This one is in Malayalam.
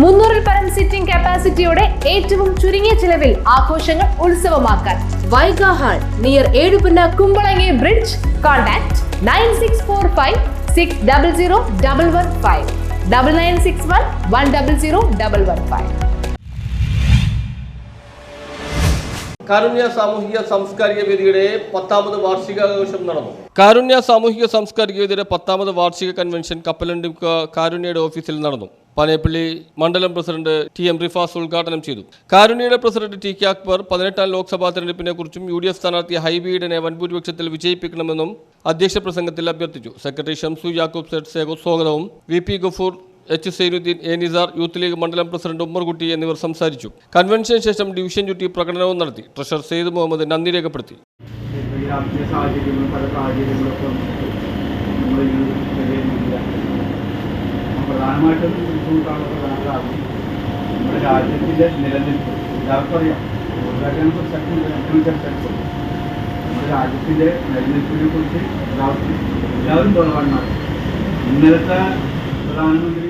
മുന്നൂറിൽ പരം സിറ്റിംഗ് കപ്പാസിറ്റിയോടെ ഏറ്റവും ചുരുങ്ങിയ ചിലവിൽ ആഘോഷങ്ങൾ ഉത്സവമാക്കാൻ. Vaiga hall near Ezhupunna Kumbalangi bridge contact nine six four five six double zero double one five double nine six one one double zero double one five Karunya സാമൂഹിക സാംസ്കാരിക വേദിയുടെ പത്താമത് വാർഷികാഘോഷം നടന്നു. കാരുണ്യ സാമൂഹിക സാംസ്കാരിക വേദിയുടെ പത്താമത് വാർഷിക കൺവെൻഷൻ കപ്പലണ്ടി കാരുണ്യയുടെ ഓഫീസിൽ നടന്നു. പനയപ്പള്ളി മണ്ഡലം പ്രസിഡന്റ് ടി എം റിഫാസ് ഉദ്ഘാടനം ചെയ്തു. കാരുണ്യയുടെ പ്രസിഡന്റ് ടി കെ അക്ബർ പതിനെട്ടാം ലോക്സഭാ തെരഞ്ഞെടുപ്പിനെ കുറിച്ചും യു ഡി എഫ് സ്ഥാനാർത്ഥി ഹൈബീഡിനെ വൻഭൂരിപക്ഷത്തിൽ വിജയിപ്പിക്കണമെന്നും അധ്യക്ഷ പ്രസംഗത്തിൽ അഭ്യർത്ഥിച്ചു. സെക്രട്ടറി ഷംസു യാക്കൂബ് സെറ്റ് സേഗോ സ്വാഗതവും V P Gafoor H Zainuddin A. Nisar youth league മണ്ഡലം പ്രസിഡന്റ് ഉമ്മർകുട്ടി എന്നിവർ സംസാരിച്ചു. കൺവെൻഷന് ശേഷം ഡിവിഷൻ ചുറ്റി പ്രകടനവും നടത്തി. ട്രഷറർ സെയ്ദ് മുഹമ്മദ് നന്ദി രേഖപ്പെടുത്തി. രാജ്യത്തിന്റെ നിലനിൽപ്പിനെ കുറിച്ച് എല്ലാവരും ഇന്നലത്തെ പ്രധാനമന്ത്രിയുടെ